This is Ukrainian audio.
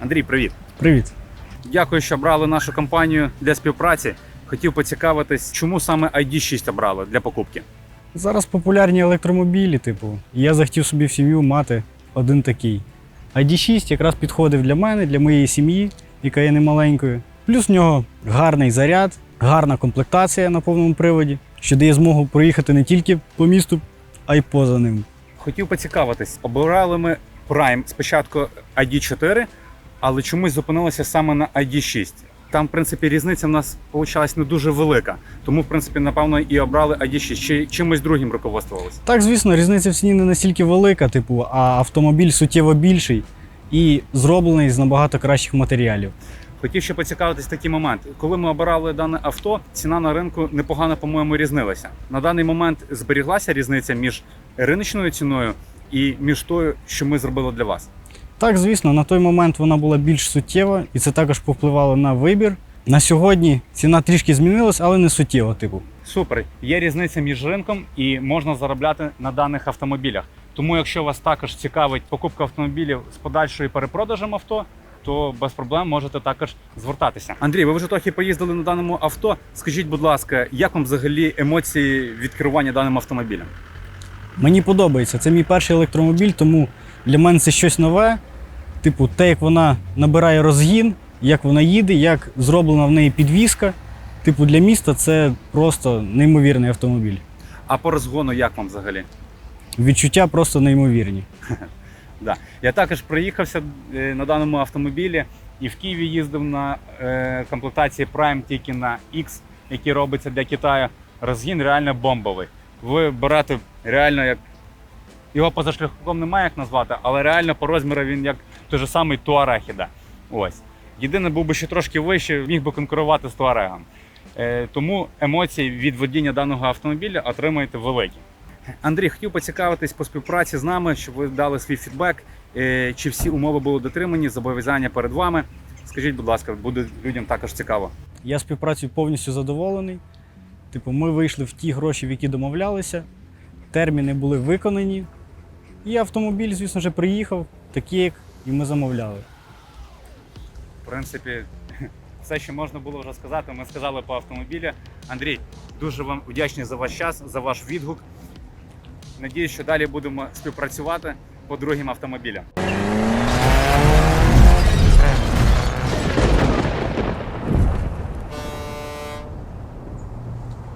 Андрій, привіт. Привіт. Дякую, що брали нашу компанію для співпраці. Хотів поцікавитись, чому саме ID6 обрали для покупки. Зараз популярні електромобілі, типу, і я захотів собі в сім'ю мати один такий. ID6 якраз підходив для мене, для моєї сім'ї, яка є немаленькою. Плюс в нього гарний заряд, гарна комплектація на повному приводі, що дає змогу проїхати не тільки по місту, а й поза ним. Хотів поцікавитись, обирали ми Prime спочатку ID4, але чомусь зупинилися саме на ID6. Там, в принципі, різниця в нас вийшла не дуже велика. Тому, в принципі, напевно, і обрали ID6. Чи чимось другим руководствувалися? Так, звісно, різниця в ціні не настільки велика, типу, а автомобіль суттєво більший і зроблений з набагато кращих матеріалів. Хотів ще поцікавитись такий момент. Коли ми обирали дане авто, ціна на ринку непогано, по-моєму, різнилася. На даний момент зберіглася різниця між риночною ціною і між тою, що ми зробили для вас. Так, звісно, на той момент вона була більш суттєва, і це також повпливало на вибір. На сьогодні ціна трішки змінилась, але не суттєво, типу. Супер. Є різниця між ринком і можна заробляти на даних автомобілях. Тому, якщо вас також цікавить покупка автомобілів з подальшою перепродажем авто, то без проблем можете також звертатися. Андрій, ви вже трохи поїздили на даному авто. Скажіть, будь ласка, як вам взагалі емоції від керування даним автомобілем? Мені подобається. Це мій перший електромобіль, тому для мене це щось нове. Типу, те, як вона набирає розгін, як вона їде, як зроблена в неї підвізка. Типу, для міста це просто неймовірний автомобіль. А по розгону як вам взагалі? Відчуття просто неймовірні. Да. Я також приїхався е, на даному автомобілі і в Києві їздив на е, комплектації Prime тільки на X, який робиться для Китаю. Розгін реально бомбовий. Ви берете реально як. Його позашляховиком немає як назвати, але реально по розміру він як той же самий Туарехіда. Ось. Єдине, був би ще трошки вище, міг би конкурувати з Туарегом. Е, тому емоції від водіння даного автомобіля отримаєте великі. Андрій, хотів поцікавитись по співпраці з нами, щоб ви дали свій фідбек, е, чи всі умови були дотримані, зобов'язання перед вами. Скажіть, будь ласка, буде людям також цікаво. Я співпрацею повністю задоволений. Типу, ми вийшли в ті гроші, в які домовлялися, терміни були виконані. І автомобіль, звісно ж, приїхав, такий, як і ми замовляли. В принципі, все, що можна було вже сказати, ми сказали по автомобілі. Андрій, дуже вам вдячний за ваш час, за ваш відгук. Надіюсь, що далі будемо співпрацювати по другим автомобілям.